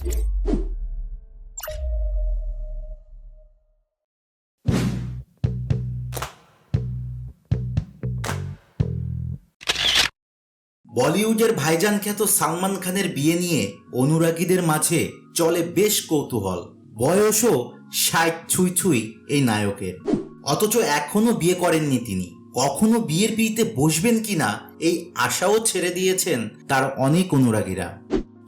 বলিউডের ভাইজান খ্যাত সালমান খানের বিয়ে নিয়ে অনুরাগীদের মাঝে চলে বেশ কৌতূহল। বয়সও ষাট ছুঁই ছুঁই এই নায়কের। অথচ এখনও বিয়ে করেননি তিনি। কখনো বিয়ের পিড়িতে বসবেন কিনা এই আশাও ছেড়ে দিয়েছেন তার অনেক অনুরাগীরা।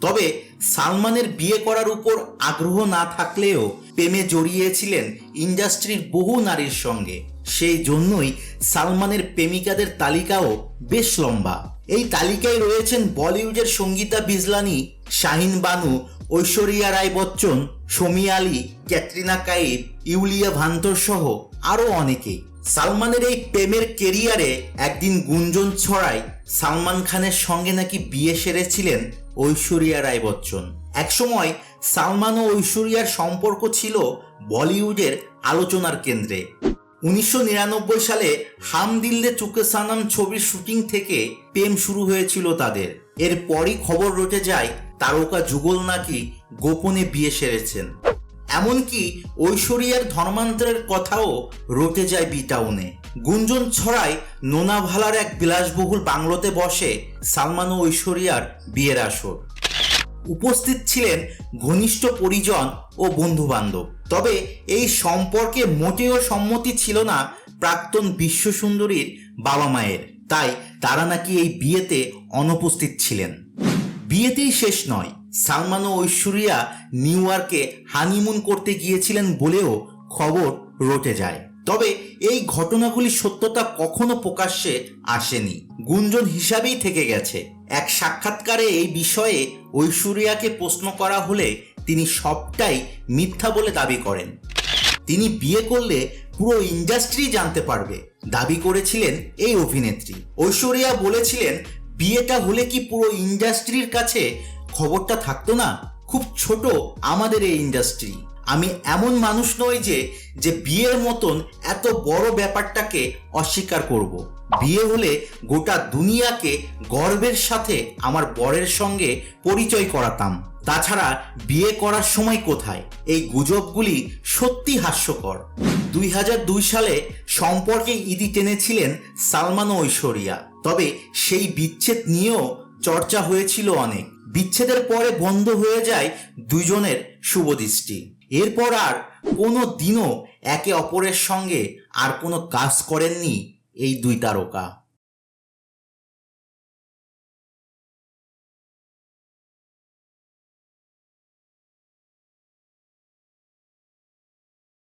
তবে সালমানের বিয়ে করার উপর আগ্রহ না থাকলেও প্রেমে জড়িয়েছিলেন ইন্ডাস্ট্রির বহু নারীর সঙ্গে। সেই জন্যই সালমানের প্রেমিকাদের তালিকাও বেশ লম্বা। এই তালিকায় রয়েছেন বলিউডের সঙ্গীতা বিজলানি, শাহিন বানু, ঐশ্বরিয়া রায় বচ্চন, সমী আলী, ক্যাটরিনা কাইফ, ইউলিয়া ভান্তর সহ আরও অনেকেই। সালমানের এই প্রেমের কেরিয়ারে একদিন গুঞ্জন ছড়ায় সালমান খানের সঙ্গে নাকি বিয়ে সেরেছিলেন ঐশ্বরিয়া রায় বচ্চন। একসময় সালমান ও ঐশ্বরিয়ার সম্পর্ক ছিল বলিউডের আলোচনার কেন্দ্রে। উনিশশো নিরানব্বই সালে হাম দিল্লে চুকে সানাম ছবির শুটিং থেকে প্রেম শুরু হয়েছিল তাদের। এরপরই খবর রটে যায় তারকা যুগল নাকি গোপনে বিয়ে সেরেছেন। এমনকি ঐশ্বরিয়ার ধর্মান্তরের কথাও রটে যায় বিটাউনে গুঞ্জন ছড়ায় নোনাভালার এক বিলাসবহুল বাংলোতে বসে সালমান ও ঐশ্বরিয়ার বিয়ের আসর। উপস্থিত ছিলেন ঘনিষ্ঠ পরিজন ও বন্ধু বান্ধব তবে এই সম্পর্কে মোটেও সম্মতি ছিল না প্রাক্তন বিশ্বসুন্দরীর বাবা মায়ের তাই তারা নাকি এই বিয়েতে অনুপস্থিত ছিলেন। বিয়েতেই শেষ নয়। সালমান ও ঐশ্বরিয়া নিউ ইয়র্কে হানিমুন করতে গিয়েছিলেন বলেও খবর রটে যায়। তবে এই ঘটনাগুলির সত্যতা কখনো প্রকাশ্যে আসেনি। গুঞ্জন হিসাবেই থেকে গেছে। এক সাক্ষাৎকারে এই বিষয়ে ঐশ্বরিয়াকে প্রশ্ন করা হলে তিনি সবটাই মিথ্যা বলে দাবি করেন। তিনি বিয়ে করলে পুরো ইন্ডাস্ট্রি জানতে পারবে। দাবি করেছিলেন এই অভিনেত্রী। ঐশ্বরিয়া বলেছিলেন বিয়েটা হলে কি পুরো ইন্ডাস্ট্রির কাছে খবরটা থাকতো না? খুব ছোট আমাদের এই ইন্ডাস্ট্রি। আমি এমন মানুষ নই যে যে বিয়ের মতন এত বড় ব্যাপারটাকে অস্বীকার করব। বিয়ে হলে গোটা দুনিয়াকে গর্বের সাথে আমার বরের সঙ্গে পরিচয় করাতাম। তাছাড়া বিয়ে করার সময় কোথায়? এই গুজবগুলি সত্যি হাস্যকর। দুই হাজার দুই সালে সম্পর্কে ইতি টেনেছিলেন সালমান ও ঐশ্বরিয়া। তবে সেই বিচ্ছেদ নিয়েও চর্চা হয়েছিল অনেক। বিচ্ছেদের পরে বন্ধ হয়ে যায় দুজনের শুভদৃষ্টি। এরপর আর কোনো দিনও একে অপরের সঙ্গে আর কোনো কাজ করেননি এই দুই তারকা।